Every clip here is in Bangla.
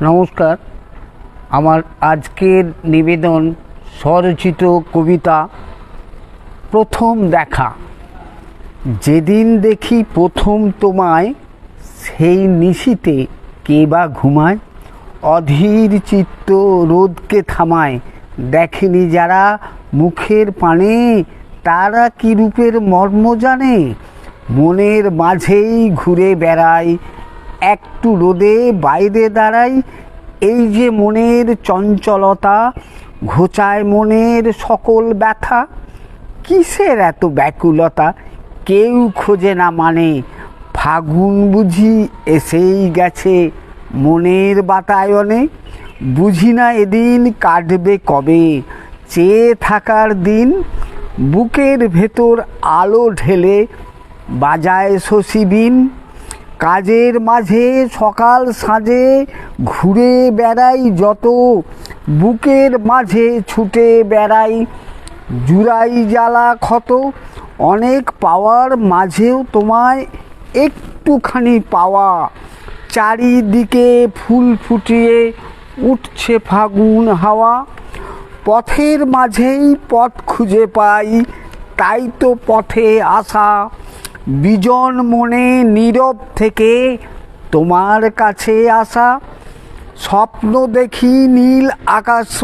নমস্কার। আমার আজকের নিবেদন স্বরচিত কবিতা প্রথম দেখা। যেদিন দেখি প্রথম তোমায়, সেই নিশিতে কে বা ঘুমায়? অধীর চিত্ত রোদকে থামায়। দেখেনি যারা মুখের পানে, তারা কি রূপের মর্ম জানে? মনের মাঝেই ঘুরে বেড়ায় একটু রোদে বাইরে দাঁড়াই, এই যে মনের চঞ্চলতা, ঘোচায় মনের সকল ব্যথা, কিসের এত ব্যাকুলতা? কেউ খোঁজে না মানে ফাগুন বুঝি এসেই গেছে মনের বাতায়নে, বুঝি না এদিন কাটবে কবে, চেয়ে থাকার দিন বুকের ভেতর আলো ঢেলে বাজায় শশীবিন কাজের মাঝে সকাল সাঁজে ঘুরে বেড়াই যত, বুকের মাঝে ছুটে বেড়াই জুড়াই জ্বালা ক্ষত, অনেক পাওয়ার মাঝেও তোমায় একটুখানি পাওয়া। চারিদিকে ফুল ফুটিয়ে উঠছে ফাগুন হাওয়া, পথের মাঝেই পথ খুঁজে পাই, তাই তো পথে আসা। বিজন মনে নীরব থেকে তোমার কাছে আসা। স্বপ্ন দেখি নীল আকাশ,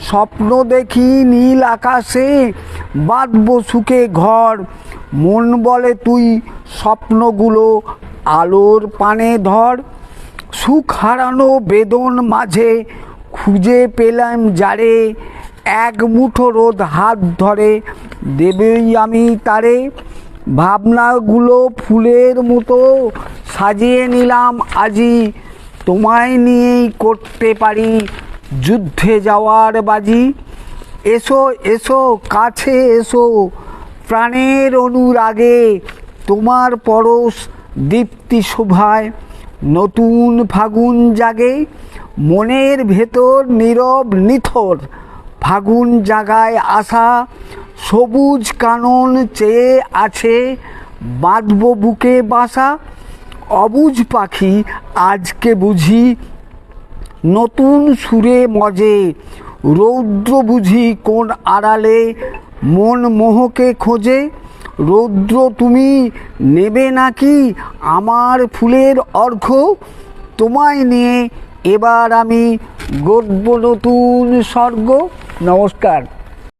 স্বপ্ন দেখি নীল আকাশে বাঁধব সুখে ঘর। মন বলে তুই স্বপ্নগুলো আলোর পানে ধর। সুখ হারানো বেদন মাঝে খুঁজে পেলাম যারে। এক মুঠো রোদ হাত ধরে, দেবেই আমি তারে। ভাবনাগুলো ফুলের মতো সাজিয়ে নিলাম আজি। তোমায় নিয়েই করতে পারি যুদ্ধে যাওয়ার বাজি। এসো এসো, কাছে এসো। প্রাণের অনুরাগে তোমার পরশ দীপ্তি শোভায়। নতুন ফাগুন জাগে, মনের ভেতর নীরব নিথর ফাগুন জাগায় আসা। সবুজ কানন চেয়ে আছে বাঁধব বুকে বাসা। অবুজ পাখি আজকে বুঝি নতুন সুরে মজে। রৌদ্র বুঝি কোন আড়ালে মন মোহকে খোঁজে। রৌদ্র তুমি নেবে নাকি আমার ফুলের অর্ঘ্য তোমায় নিয়ে এবার আমি গড়ব নতুন স্বর্গ। নমস্কার।